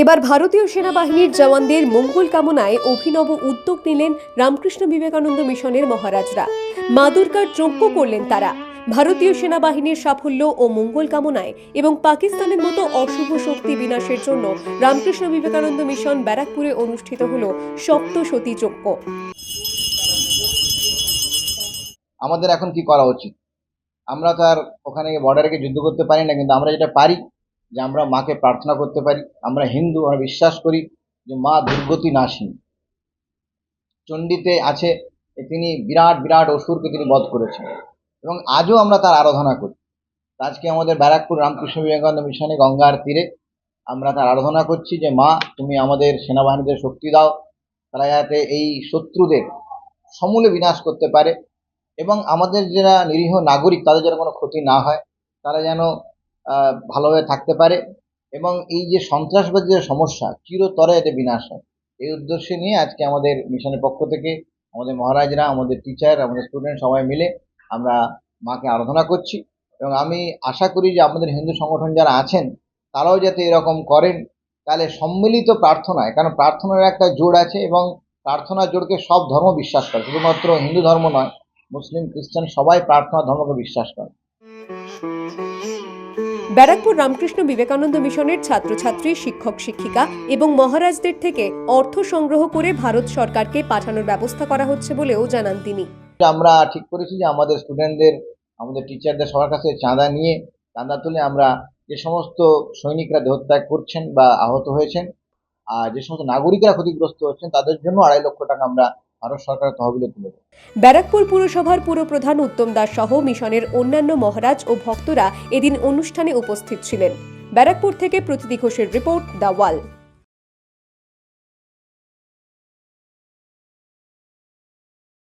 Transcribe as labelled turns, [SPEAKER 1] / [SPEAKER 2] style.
[SPEAKER 1] এবার ভারতীয় সেনাবাহিনীর জওয়ানদের মঙ্গল কামনায় অভিনব উদ্যোগ নিলেন রামকৃষ্ণ বিবেকানন্দ মিশনের মহারাজরা। মা দুর্গার যজ্ঞ করলেন তারা। ভারতীয় সেনাবাহিনীর সাফল্য ও মঙ্গল কামনায় এবং পাকিস্তানের মতো অশুভ শক্তি বিনাশের জন্য রামকৃষ্ণ বিবেকানন্দ মিশন ব্যারাকপুরে অনুষ্ঠিত হল সপ্তসতী যজ্ঞ।
[SPEAKER 2] আমাদের এখন কি করা উচিত? আমরা তো আর ওখানে বর্ডারে গিয়ে যুদ্ধ করতে পারি না, কিন্তু আমরা যেটা পারি যে আমরা মাকে প্রার্থনা করতে পারি, আমরা হিন্দু আমরা বিশ্বাস করি যে মা দুর্গতি নাশিনী চণ্ডীতে আছে তিনি বিরাট বিরাট অসুরকে তিনি বধ করেছেন। এবং আজও আমরা তার আরাধনা করি। আজকে আমাদের ব্যারাকপুর রামকৃষ্ণ বিবেকানন্দ মিশনে গঙ্গার তীরে আমরা তার আরাধনা করছি যে, মা, তুমি আমাদের সেনাবাহিনীদের শক্তি দাও। তারা যাতে এই শত্রুদের সমূলে বিনাশ করতে পারে এবং আমাদের যারা নিরীহ নাগরিক, তাদের যেন কোনো ক্ষতি না হয়। তারা যেন ভালোভাবে থাকতে পারে। এবং এই যে সন্ত্রাসবাদী যে সমস্যা, চিরতরে এতে বিনাশ হয়। এই উদ্দেশ্যে নিয়ে আজকে আমাদের মিশনের পক্ষ থেকে আমাদের মহারাজরা, আমাদের টিচার আমাদের স্টুডেন্ট সবাই মিলে আমরা মাকে আরাধনা করছি। এবং আমি আশা করি যে আমাদের হিন্দু সংগঠন যারা আছেন, তারাও যাতে এরকম করেন। তাহলে সম্মিলিত প্রার্থনায়, কারণ প্রার্থনার একটা জোড় আছে এবং প্রার্থনার জোরকে সব ধর্ম বিশ্বাস করে। শুধুমাত্র হিন্দু ধর্ম নয়, মুসলিম, খ্রিস্টান সবাই প্রার্থনা ধর্মকে বিশ্বাস করে।
[SPEAKER 1] ব্যারাকপুর রামকৃষ্ণ বিবেকানন্দ মিশনের ছাত্রছাত্রী, শিক্ষক, শিক্ষিকা এবং মহারাজদের থেকে অর্থ সংগ্রহ করে ভারত সরকারকে পাঠানোর ব্যবস্থা করা হচ্ছে বলেও জানান তিনি।
[SPEAKER 2] আমরা ঠিক করেছি যে আমাদের স্টুডেন্টদের আমাদের টিচারদের সবার কাছে চাঁদা নিয়ে চাঁদা তুলে আমরা যে সমস্ত সৈনিকরা দেহত্যাগ করছেন বা আহত হয়েছেন, আর যে সমস্ত নাগরিকরা ক্ষতিগ্রস্ত হচ্ছেন, তাদের জন্য আড়াই লক্ষ টাকা আমরা সরকার তহবিলে তুলে দেবে।
[SPEAKER 1] ব্যারাকপুর পুরসভার পুরপ্রধান উত্তম দাস সহ মিশনের অন্যান্য মহারাজ ও ভক্তরা এদিন অনুষ্ঠানে উপস্থিত ছিলেন। ব্যারাকপুর থেকে প্রতিদি ঘোষের রিপোর্ট দ্য ওয়াল।